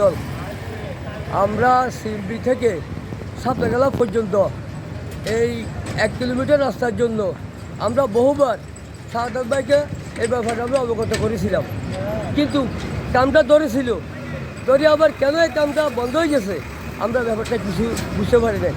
দল। আমরা শিল্পী থেকে সাতগালা পর্যন্ত এই এক কিলোমিটার রাস্তার জন্য আমরা বহুবার সাহাদ ভাইকে এই ব্যাপারে আমরা অবগত করেছিলাম। কিন্তু কামটা ধরেছিল ধরে আবার কেন এই কামটা বন্ধ হয়ে গেছে? আমরা ব্যাপারটা কিছু বুঝতে পারি নাই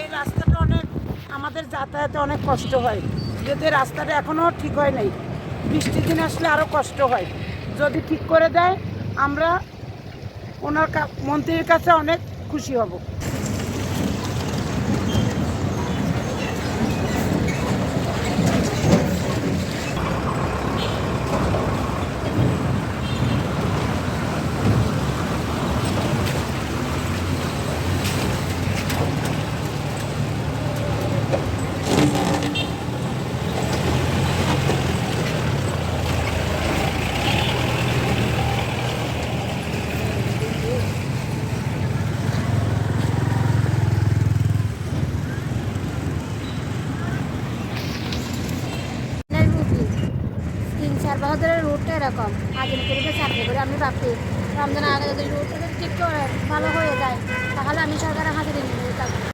এই রাস্তাটা অনেক আমাদের যাতায়াতে অনেক কষ্ট হয়। যদি রাস্তাটা এখনও ঠিক হয় নাই, বৃষ্টির দিন আসলে আরও কষ্ট হয়। যদি ঠিক করে দেয়, আমরা ওনার মন্ত্রীর কাছে অনেক খুশি হব। চার বছরের রুটটা এরকম। আগে করে চাকরি করে আমি ভাবছি রমজান আগে যদি রুটটা ঠিক করে, ভালো হয়ে যায়, তাহলে আমি সরকারের হাতে নিয়ে